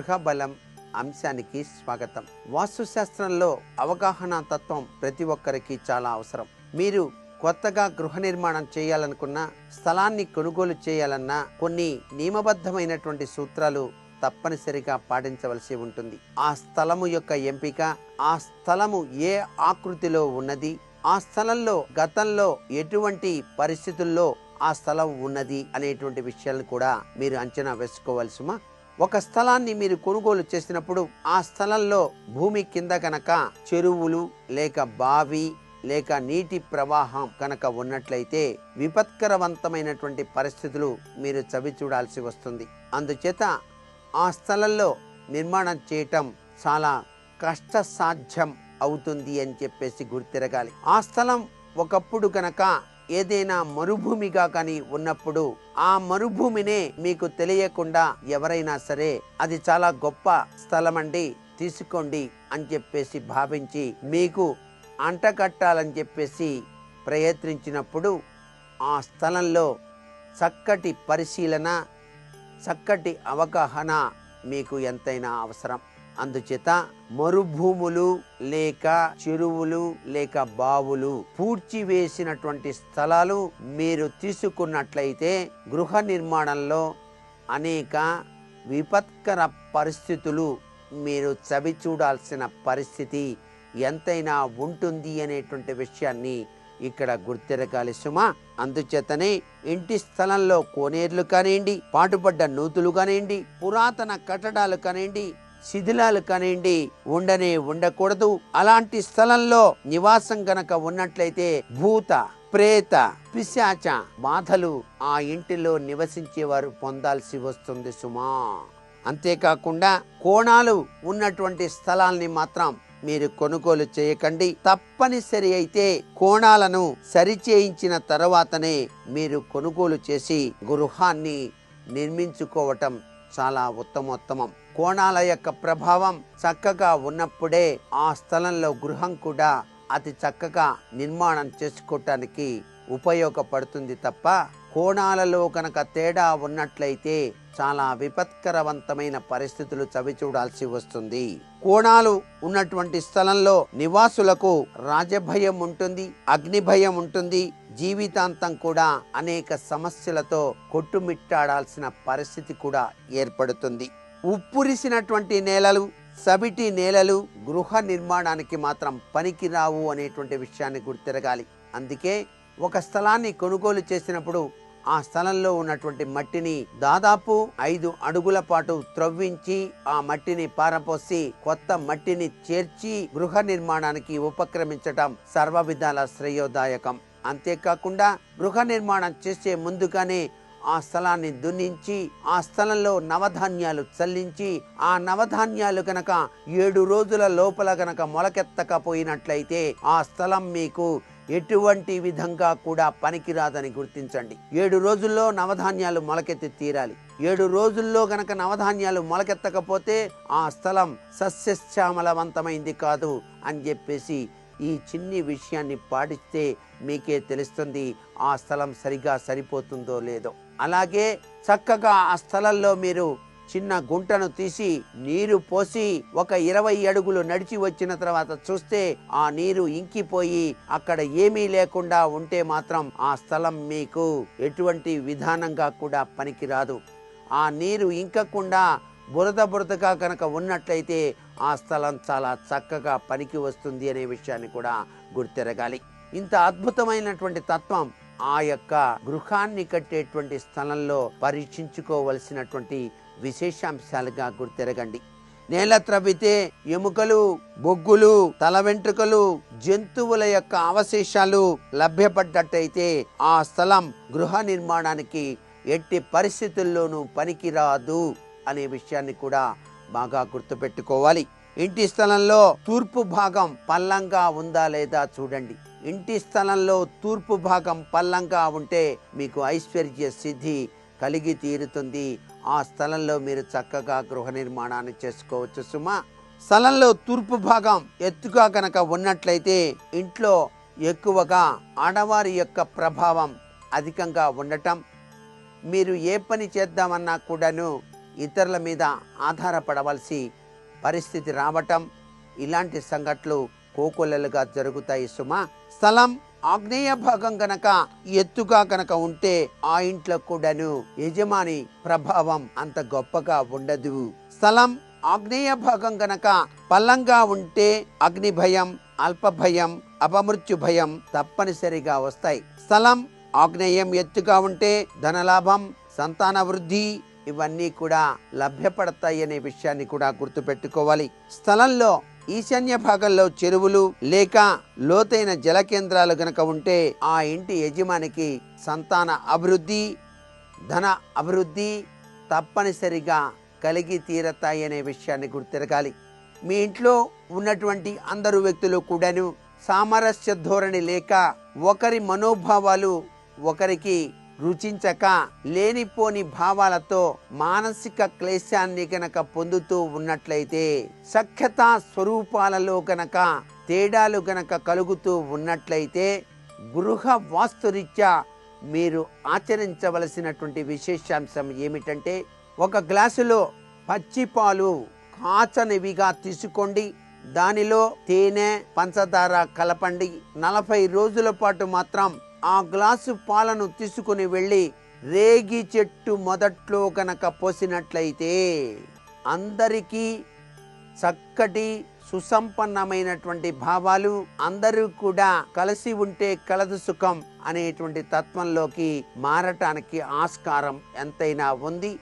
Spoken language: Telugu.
గృహ బలం అంశానికి స్వాగతం. వాస్తుశాస్త్రంలో అవగాహన తత్వం ప్రతి ఒక్కరికి చాలా అవసరం. మీరు కొత్తగా గృహ నిర్మాణం చేయాలనుకున్న స్థలాన్ని కొనుగోలు చేయాలన్నా కొన్ని నియమబద్ధమైనటువంటి సూత్రాలు తప్పనిసరిగా పాటించవలసి ఉంటుంది. ఆ స్థలము యొక్క ఎంపిక ఆ స్థలము ఏ ఆకృతిలో ఉన్నది ఆ స్థలంలో గతంలో ఎటువంటి పరిస్థితుల్లో ఆ స్థలం ఉన్నది అనేటువంటి విషయాలను కూడా మీరు అంచనా వేసుకోవాల్సిమా? ఒక స్థలాన్ని మీరు కొనుగోలు చేసినప్పుడు ఆ స్థలంలో భూమి కింద కనుక చెరువులు లేక బావి లేక నీటి ప్రవాహం కనుక ఉన్నట్లయితే విపత్కరవంతమైనటువంటి పరిస్థితులు మీరు చవి చూడాల్సి వస్తుంది. అందుచేత ఆ స్థలంలో నిర్మాణం చేయటం చాలా కష్టసాధ్యం అవుతుంది అని చెప్పేసి గుర్తిరగాలి. ఆ స్థలం ఒకప్పుడు కనుక ఏదైనా మరుభూమిగా కానీ ఉన్నప్పుడు ఆ మరుభూమినే మీకు తెలియకుండా ఎవరైనా సరే అది చాలా గొప్ప స్థలం అండి తీసుకోండి అని చెప్పేసి భావించి మీకు అంటకట్టాలని చెప్పేసి ప్రయత్నించినప్పుడు ఆ స్థలంలో చక్కటి పరిశీలన చక్కటి అవగాహన మీకు ఎంతైనా అవసరం. అందుచేత మరుభూములు లేక చెరువులు లేక బావులు పూడ్చివేసినటువంటి స్థలాలు మీరు తీసుకున్నట్లయితే గృహ నిర్మాణంలో అనేక విపత్కర పరిస్థితులు మీరు చవి చూడాల్సిన పరిస్థితి ఎంతైనా ఉంటుంది అనేటువంటి విషయాన్ని ఇక్కడ గుర్తిరగాలి సుమా. అందుచేతనే ఇంటి స్థలంలో కోనేర్లు కానివ్వండి పాటుపడ్డ నూతులు కానివ్వండి పురాతన కట్టడాలు కానివ్వండి శిథిలాలు కానివ్వండి ఉండనే ఉండకూడదు. అలాంటి స్థలంలో నివాసం గనక ఉన్నట్లయితే భూత ప్రేత పిశాచ బాధలు ఆ ఇంటిలో నివసించేవారు పొందాల్సి వస్తుంది సుమా. అంతేకాకుండా కోణాలు ఉన్నటువంటి స్థలాల్ని మాత్రం మీరు కొనుగోలు చేయకండి. తప్పనిసరి అయితే కోణాలను సరిచేయించిన తర్వాతనే మీరు కొనుగోలు చేసి గృహాన్ని నిర్మించుకోవటం చాలా ఉత్తమోత్తమం. కోణాల యొక్క ప్రభావం చక్కగా ఉన్నప్పుడే ఆ స్థలంలో గృహం కూడా అతి చక్కగా నిర్మాణం చేసుకోవటానికి ఉపయోగపడుతుంది తప్ప కోణాలలో కనుక తేడా ఉన్నట్లయితే చాలా విపత్కరవంతమైన పరిస్థితులు చవిచూడాల్సి వస్తుంది. కోణాలు ఉన్నటువంటి స్థలంలో నివాసులకు రాజభయం ఉంటుంది అగ్ని భయం ఉంటుంది జీవితాంతం కూడా అనేక సమస్యలతో కొట్టుమిట్టాడాల్సిన పరిస్థితి కూడా ఏర్పడుతుంది. ఉప్పురిసినటువంటి నేలలు సబిటి నేలలు గృహ నిర్మాణానికి మాత్రం పనికిరావు అనేటువంటి విషయాన్ని గుర్తిరగాలి. అందుకే ఒక స్థలాన్ని కొనుగోలు చేసినప్పుడు ఆ స్థలంలో ఉన్నటువంటి మట్టిని దాదాపు ఐదు అడుగుల పాటు త్రవ్వించి ఆ మట్టిని పారపోసి కొత్త మట్టిని చేర్చి గృహ నిర్మాణానికి ఉపక్రమించటం సర్వ విధాల శ్రేయోదాయకం. అంతేకాకుండా గృహ నిర్మాణం చేసే ముందుగానే ఆ స్థలాన్ని దున్నించి ఆ స్థలంలో నవధాన్యాలు చల్లించి ఆ నవధాన్యాలు కనుక ఏడు రోజుల లోపల గనక మొలకెత్తకపోయినట్లయితే ఆ స్థలం మీకు ఎటువంటి విధంగా కూడా పనికిరాదని గుర్తించండి. ఏడు రోజుల్లో నవధాన్యాలు మొలకెత్తి తీరాలి. ఏడు రోజుల్లో గనక నవధాన్యాలు మొలకెత్తకపోతే ఆ స్థలం సస్యశ్యామలవంతమైంది కాదు అని చెప్పేసి ఈ చిన్ని విషయాన్ని పాటిస్తే మీకే తెలుస్తుంది ఆ స్థలం సరిగా సరిపోతుందో లేదో. అలాగే చక్కగా ఆ స్థలంలో మీరు చిన్న గుంటను తీసి నీరు పోసి ఒక ఇరవై అడుగులు నడిచి వచ్చిన తర్వాత చూస్తే ఆ నీరు ఇంకిపోయి అక్కడ ఏమీ లేకుండా ఉంటే మాత్రం ఆ స్థలం మీకు ఎటువంటి విధానంగా కూడా పనికిరాదు. ఆ నీరు ఇంకకుండా బురద బురదగా కనుక ఉన్నట్లయితే ఆ స్థలం చాలా చక్కగా పనికి వస్తుంది అనే విషయాన్ని కూడా గుర్తెరగాలి. ఇంత అద్భుతమైనటువంటి తత్వం ఆ యొక్క గృహాన్ని కట్టేటువంటి స్థలంలో పరీక్షించుకోవలసినటువంటి విశేషాంశాలుగా గుర్తెరగండి. నేల త్రవ్వితే ఎముకలు బొగ్గులు తల వెంట్రుకలు జంతువుల యొక్క అవశేషాలు లభ్యపడ్డట్టయితే ఆ స్థలం గృహ నిర్మాణానికి ఎట్టి పరిస్థితుల్లోనూ పనికిరాదు అనే విషయాన్ని కూడా బాగా గుర్తుపెట్టుకోవాలి. ఇంటి స్థలంలో తూర్పు భాగం పల్లంగా ఉందా లేదా చూడండి. ఇంటి స్థలంలో తూర్పు భాగం పల్లంగా ఉంటే మీకు ఐశ్వర్య సిద్ధి కలిగి తీరుతుంది. ఆ స్థలంలో మీరు చక్కగా గృహ నిర్మాణాన్ని చేసుకోవచ్చు సుమా. స్థలంలో తూర్పు భాగం ఎత్తుగా కనుక ఉన్నట్లయితే ఇంట్లో ఎక్కువగా ఆడవారి యొక్క ప్రభావం అధికంగా ఉండటం మీరు ఏ పని చేద్దామన్నా కూడాను ఇతరుల మీద ఆధారపడవలసి పరిస్థితి రావటం ఇలాంటి సంఘటనలు కోకొల్లలుగా జరుగుతాయి సుమా. స్థలం ఆగ్నేయ భాగం గనక ఎత్తుగా గనక ఉంటే ఆ ఇంట్లో కూడాను యజమాని ప్రభావం అంత గొప్పగా ఉండదు. స్థలం ఆగ్నేయ భాగం గనక పల్లంగా ఉంటే అగ్ని భయం అల్ప భయం అపమృత్యు భయం తప్పనిసరిగా వస్తాయి. స్థలం ఆగ్నేయం ఎత్తుగా ఉంటే ధనలాభం సంతాన వృద్ధి ఇవన్నీ కూడా లభ్యపడతాయి అనే విషయాన్ని కూడా గుర్తుపెట్టుకోవాలి. స్థలంలో ఈశాన్య భాగంలో చెరువులు లేక లోతైన జల కేంద్రాలు గనక ఉంటే ఆ ఇంటి యజమానికి సంతాన అభివృద్ధి ధన అభివృద్ధి తప్పనిసరిగా కలిగి తీరతాయి అనే విషయాన్ని గుర్తిరగాలి. మీ ఇంట్లో ఉన్నటువంటి అందరు వ్యక్తులు కూడాను సామరస్య ధోరణి లేక ఒకరి మనోభావాలు ఒకరికి రుచించక లేనిపోని భావాలతో మానసిక క్లేశాన్ని గనక పొందుతూ ఉన్నట్లయితే సఖ్యత స్వరూపాలలో గనక తేడాలు గనక కలుగుతూ ఉన్నట్లయితే గృహ వాస్తురీత్యా మీరు ఆచరించవలసినటువంటి విశేషాంశం ఏమిటంటే ఒక గ్లాసులో పచ్చిపాలు కాచనివిగా తీసుకోండి. దానిలో తేనె పంచదార కలపండి. నలభై రోజుల పాటు మాత్రం ఆ గ్లాసు పాలను తీసుకుని వెళ్ళి రేగి చెట్టు మొదట్లో కనుక పోసినట్లయితే అందరికీ చక్కటి సుసంపన్నమైనటువంటి భావాలు అందరూ కూడా కలిసి ఉంటే కలదు సుఖం అనేటువంటి తత్వంలోకి మారటానికి ఆస్కారం ఎంతైనా ఉంది.